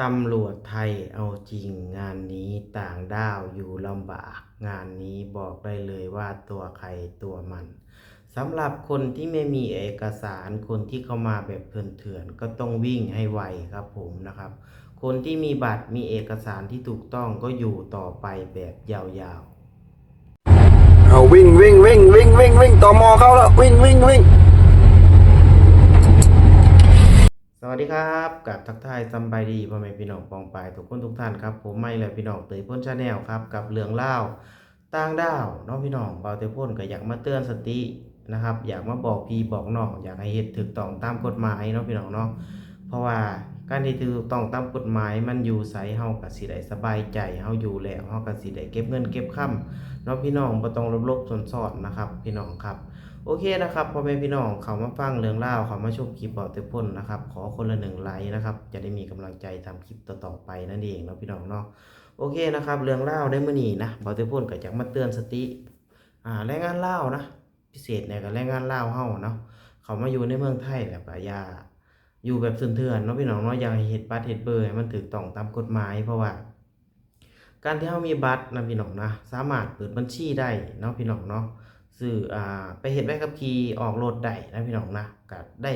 ตำรวจไทยเอาจริงงานนี้ต่างด้าวอยู่ลำบาก งานนี้บอกได้เลยว่าตัวใครตัวมันสำหรับคนที่ไม่มีเอกสารคนที่เข้ามาแบบเถื่อนๆก็ต้องวิ่งให้ไวครับผมนะครับ คนที่มีบัตรมีเอกสารที่ถูกต้องก็อยู่ต่อไปแบบยาวๆเอาวิ่งวิ่งวิ่งวิ่งวิ่งวิ่งต่อมอเข้าแล้ววิ่งวิ่งวิ่ง สวัสดีครับกับทักทายสำบายดีพ่อแม่พี่น้องปองปายทุกคนทุกท่านครับผมไม่และพี่น้องเตยพ่นชาแนลครับกับเรื่องเล่าต่างดาวน้องพี่น้องเบาเตยพ่นก็อยากมาเตือนสตินะครับ อยากมาบอกพี่บอกน้องอยากให้เหตุถึกต้องตามกฎหมายน้องพี่น้องเนาะเพราะว่า การที่ถูกต้องตามกฎหมายมันอยู่ใสเฮาก็สิได้สบายใจเฮาอยู่แล้วเฮาก็สิได้เก็บเงินเก็บค่ำเนาะพี่น้องบ่ต้องลบๆสนๆนะครับ พี่น้องครับ โอเคนะครับพ่อแม่พี่น้องเขามาฟังเรื่องเล่าวเขามาชมคลิปบอกเตยพ่นนะครับ ขอคนละหนึ่งไลค์นะครับ จะได้มีกำลังใจทำคลิปต่อๆไปนั่นเองเนาะพี่น้องเนาะโอเคนะครับ เรื่องเล่าวได้มื่อนี้นะบอกเตยพ่นก็จะมาเตือนสติอ่าแรงงานเล่านะ พิเศษเนี่ยกับแรงงานเล่าเฮาเนาะเขามาอยู่ในเมืองไทยแล้วก็อย่า อยู่แบบเถื่อนๆเนาะพี่น้องเนาะอย่าให้เฮ็ดบัตรเฮ็ดเบอร์มันถูกต้องตามกฎหมายเพราะว่า การที่เฮามีบัตรนะพี่น้องนะสามารถเปิดบัญชีได้เนาะพี่น้องเนาะซื้ออ่าไปเฮ็ดใบขับขี่ออกรถได้นะพี่น้องนะก็ได้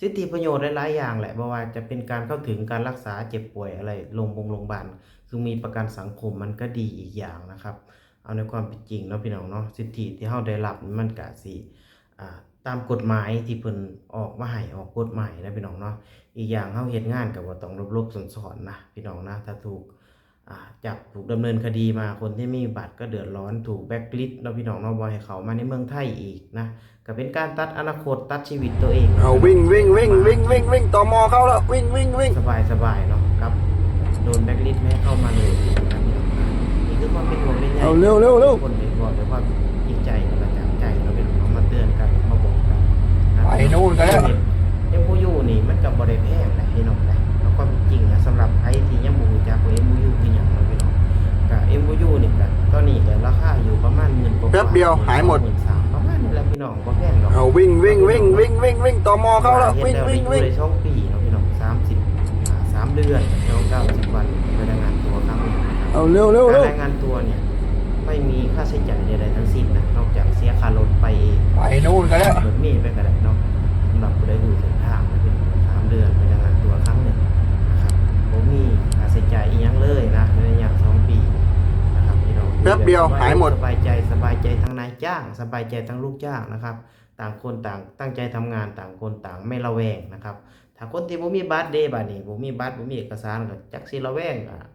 สิทธิประโยชน์หลายๆอย่างแหละบ่ว่าจะเป็นการเข้าถึงการรักษาเจ็บป่วยอะไรโรงพยาบาลโรงพยาบาลคือมีประกันสังคมมันก็ดีอีกอย่างนะครับ เอาในความเป็นจริงเนาะพี่น้องเนาะสิทธิที่เฮาได้รับมันก็สิ ตามกฎหมายที่เพิ่นออกมาให้ออกกฎหมายนะพี่น้องเนาะอีกอย่างเฮาเฮ็ดงานก็บ่ต้องลบๆสอนๆนะพี่น้องนะถ้าถูกอ่าจับถูกดำเนินคดีมาคนที่ไม่มีบัตรก็เดือดร้อนถูกแบ็กลิสต์เนาะพี่น้องเนาะบ่ให้เขามาในเมืองไทยอีกนะก็เป็นการตัดอนาคตตัดชีวิตตัวเองเอาวิ่งวิ่งวิ่งวิ่งวิ่งวิ่งต่อมอเข้าแล้ววิ่งวิ่งวิ่งสบายสบายๆเนาะครับโดนแบ็กลิสต์ไม่ให้เข้ามาเลยนะพี่น้องนะนี่คือความเป็นห่วงเป็นใยเอาเร็วเร็วเร็วคนเป็นบอกด้วยควา นะไปนู่นกันแล้วเอ็มพูยูนี่มันกับบริแพงนะพี่น้องนะแล้วความเป็นจริงนะสำหรับไอ้ที่ยังบ่รู้จักว่าเอ็มพูยูคือหยังเนาะพี่น้องกับเอ็มยูนี่ก็ตอนนี้ก็ราคาอยู่ประมาณหมื่นกว่าแป๊บเดียวหายหมดมื่นสามประมาณนี้แหละพี่น้องก็แพงดอกเอาวิ่งวิ่งวิ่งวิ่งวิ่งวิ่งต่อมอเข้าแล้ววิ่งเฮ็ดวิ่งได้วิ่งอยู่ในช่องปีเนาะพี่น้องสามสิบอ่าสามเดือนน้องเก้าสิบวันไปรายงานตัวครั้งหนึ่งนะครับเอาเร็วเร็วการเร็วรายงานตัวเนี่ยไม่มีค่าใช้จ่ายใดๆทั้งสิ้นนะนอกจากเสียค่ารถไปเองไปนู่นกันแล้วรถเมล์ไปก็ได้เนาะ แป๊บเดียวหายหมด สบายใจสบายใจทั้งนายจ้าง สบายใจทั้งลูกจ้างนะครับ ต่างคนต่างตั้งใจทำงานต่างคนต่างไม่ระแวงนะครับ ถ้าคนที่บ่มีบัตรเดบัตรนี่บ่มีบัตรบ่มีเอกสารก็จักสิระแวงอะ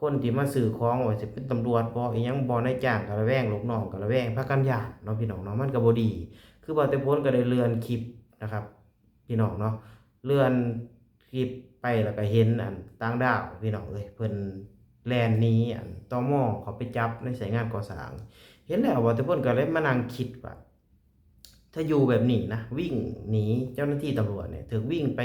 คนที่มาซื้อของว่าสิเป็นตำรวจบ่อีหยังบ่นายจ้างก็ระแวงลูกน้องก็ระแวงพากันญาติเนาะพี่น้องเนาะมันก็บ่ดี คือบ่แต่พ้นก็ได้เลื่อนคลิปนะครับ พี่น้องเนาะเลื่อนคลิปไปแล้วก็เห็นอันต่างดาวพี่น้องเอ้ยเพิ่น แลนนี้อันตมเขาไปจับในสายงานก่อสร้าง เห็นแล้วว่าแต่เพิ่นก็เลยมานั่งคิดว่าถ้าอยู่แบบนี้นะวิ่งหนีเจ้าหน้าที่ตำรวจเนี่ยถึงวิ่งไป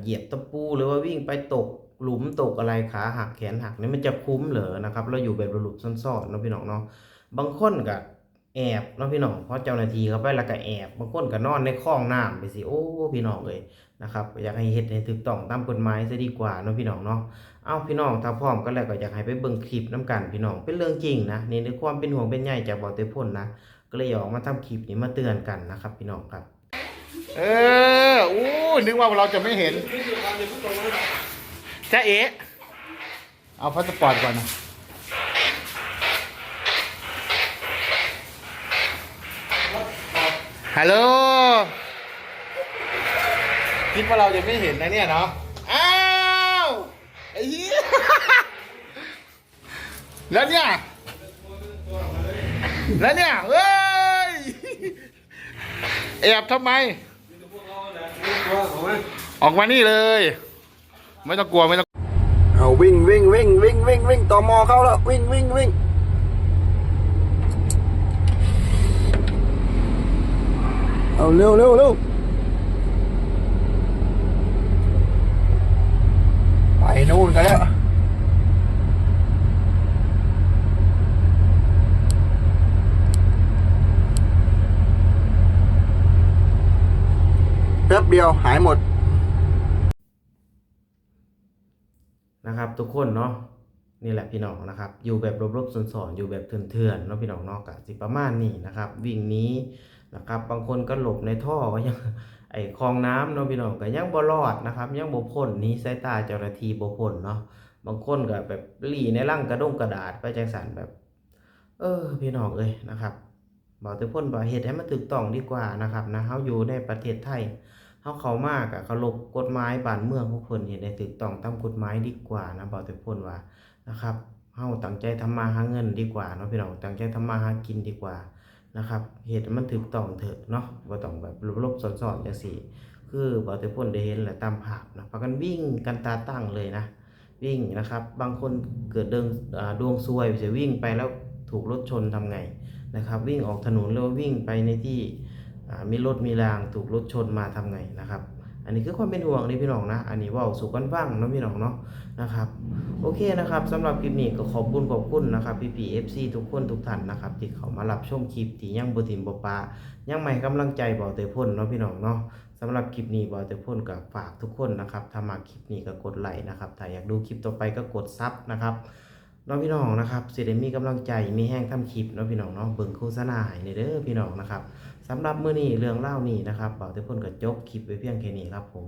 เหยียบตะปูหรือว่าวิ่งไปตกหลุมตกอะไรขาหักแขนหักนี่มันจะคุ้มเหรอนะครับเราอยู่แบบหลุบซ่อนๆเนาะพี่น้องเนาะบางคนก็แอบเนาะพี่น้องเพราะเจ้าหน้าที่เขาไปแล้วก็แอบบางคนก็นอนในคลองน้ำไปสิโอ้พี่น้องเอ้ยนะครับอยากให้เฮ็ดให้ถูกต้องตามกฎหมายซะดีกว่าเนาะพี่น้องเนาะ เอาพี่น้องถ้าพร้อมกันแล้วก็อยากให้ไปเบิ่งคลิปน้กันพี่น้องเป็นเรื่องจริงนะนี่ในความเป็นห่วงเป็นใยจากบอเตยพ่นนะก็เลยอยากอกมาทำคลิปนี้มาเตือนกันนะครับ พี่น้องครับ เอออู้นึกว่าเราจะไม่เห็นจ้าเอ๋เอาพาสปอร์ตก่อนนะฮัลโหลคิดว่าเราจะไม่เห็นนะเนี่ยเนาะ อ้าว ไอ้เหี้ย แล้วเนี่ย แล้วเนี่ยเฮ้ย แอบทำไม ออกมานี่เลย ไม่ต้องกลัวไม่ต้องเอาวิ่งวิ่งวิ่งวิ่งวิ่งวิ่งต่อมอเข้าแล้ววิ่งวิ่งวิ่งเอาเร็วเร็วเร็วไปนู่นกันแล้วแป๊ บเดียวหายหมด นะครับ ทุกคนเนาะนี่แหละพี่น้องนะครับ อยู่แบบรบๆสอนๆอยู่แบบเถื่อนๆเนาะพี่น้องเนาะกะสิประมาณนี้นะครับ วิ่งนี้นะครับ บางคนก็หลบในท่อก็ยังไอคลองน้ำเนาะพี่น้องก็ยังบ่รอดนะครับ ยังบ่พ้นนี้สายตาเจ้าหน้าที่บ่พ้นเนาะบางคนก็แบบหลีในร่างกระดงกระดาษไปจังสันแบบ เออ พี่น้องเอ้ยนะครับบอกแต่พ้นบ่าเฮ็ดให้มันถูกต้องดีกว่านะครับนะเฮาอยู่ในประเทศไทย เฮาเขามาก็เคารพกฎหมายบ้านเมืองของเพิ่นเฮ็ดให้ถูกต้องตามกฎหมายดีกว่านะบอกแต่พ้นว่านะครับเฮาตั้งใจทำมาหาเงินดีกว่าเนาะพี่น้องตั้งใจทำมาหากินดีกว่านะครับเฮ็ดให้มันถูกต้องเถอะเนาะบ่ต้องแบบลบๆซ่อนๆจังซี่คือบอกแต่พ้นได้เห็นแหละตามภาพนะพากันวิ่งกันตาตั้งเลยนะ วิ่งนะครับ บางคนเกิดเดิงดวงซวยจะวิ่งไปแล้วถูกรถชนทำไงนะครับ วิ่งออกถนนแล้ววิ่งไปในที่ มีรถมีรางถูกรถชนมาทำไงนะครับ อันนี้คือความเป็นห่วงนี่พี่น้องนะ อันนี้ว่าสู่กันฟังเนาะพี่น้องเนาะนะครับ โอเคนะครับสำหรับคลิปนี้ก็ขอบคุณขอบคุณนะครับพี่พีเอฟซีทุกคนทุกท่านนะครับที่เขามารับชมคลิปที่ยังบ่ถิ่มบปายังไม่กำลังใจบ่เตยพ่นเนาะพี่น้องเนาะสำหรับคลิปนี้บ่เตยพ่นก็ฝากทุกคนนะครับถ้ามาคลิปนี้ก็กดไลค์นะครับถ้าอยากดูคลิปต่อไปก็กดซับนะครับเนาะพี่น้องนะครับสิได้มีกำลังใจมีแห้งทำคลิปเนาะพี่น้องเนาะเบิ่งโฆษณาให้เด้อพี่น้องนะครับ สำหรับมื้อนี้เรื่องเล่านี้นะครับบ่เตยพ่นก็จบคลิปไว้เพียงแค่นี้ครับผม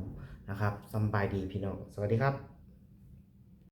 นะครับสบายดีพี่น้องสวัสดีครับ